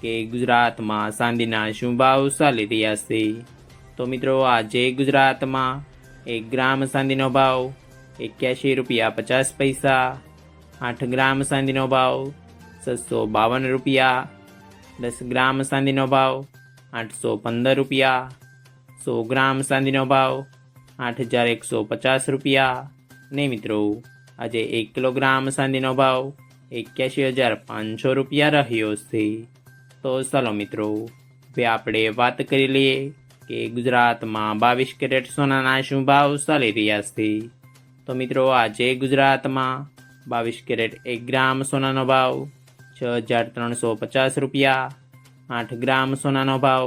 કે ગુજરાતમાં ચાંદીના શું ભાવ ચાલી રહ્યા છે. તો મિત્રો, આજે ગુજરાતમાં એક ગ્રામ ચાંદીનો ભાવ એક્યાસી રૂપિયા પચાસ પૈસા, આઠ ગ્રામ ચાંદીનો ભાવ છસો બાવન રૂપિયા, દસ ગ્રામ ચાંદીનો ભાવ આઠસો પંદર રૂપિયા, સો ગ્રામ ચાંદીનો ભાવ આઠ હજાર એકસો પચાસ રૂપિયા. ને મિત્રો, આજે એક કિલોગ્રામ ચાંદીનો ભાવ એક્યાસી હજાર પાંચસો રૂપિયા રહ્યો છે. તો ચાલો મિત્રો, હવે આપણે વાત કરી લઈએ કે ગુજરાતમાં બાવીસ કેરેટ સોનાના શું ભાવ ચાલી રહ્યા છે. તો મિત્રો, આજે ગુજરાતમાં બાવીસ કેરેટ એક ગ્રામ સોનાનો ભાવ છ હજાર ત્રણસો પચાસ રૂપિયા, આઠ ગ્રામ સોનાનો ભાવ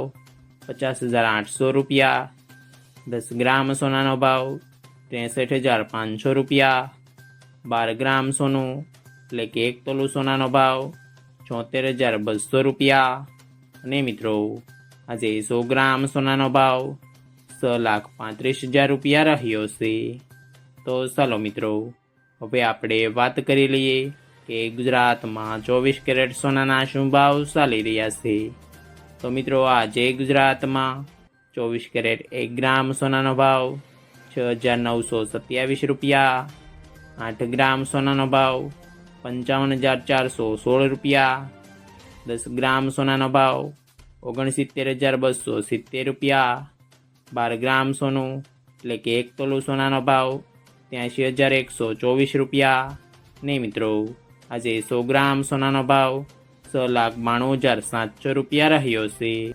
પચાસ હજાર આઠસો રૂપિયા, દસ ગ્રામ સોનાનો ભાવ ત્રેસઠ હજાર પાંચસો રૂપિયા, બાર ગ્રામ સોનું એટલે કે એક તોલું સોનાનો ભાવ ચોતેર હજાર બસો રૂપિયા. અને મિત્રો, આજે સો ગ્રામ સોનાનો ભાવ છ લાખ પાંત્રીસ હજાર રૂપિયા રહ્યો છે. તો ચાલો મિત્રો, હવે આપણે વાત કરી લઈએ કે ગુજરાતમાં ચોવીસ કેરેટ સોનાના શું ભાવ ચાલી રહ્યા છે. તો મિત્રો, આજે ગુજરાતમાં ચોવીસ કેરેટ એક ગ્રામ સોનાનો ભાવ છ હજાર નવસો સત્યાવીસ રૂપિયા. આઠ ગ્રામ સોનાનો ભાવ પંચાવન હજાર ચારસો, સોળ રૂપિયા. દસ ગ્રામ સોનાનો ભાવ, ઓગણસિત્તેર હજાર બસો સિત્તેર રૂપિયા. બાર ગ્રામ સોનું, એટલે કે એક તોલું સોનાનો ભાવ, ત્યાંશી હજાર એકસો ચોવીસ રૂપિયા. ને મિત્રો, આજે સો ગ્રામ સોનાનો ભાવ, છ લાખ બાણું હજાર સાતસો રૂપિયા રહ્યો છે.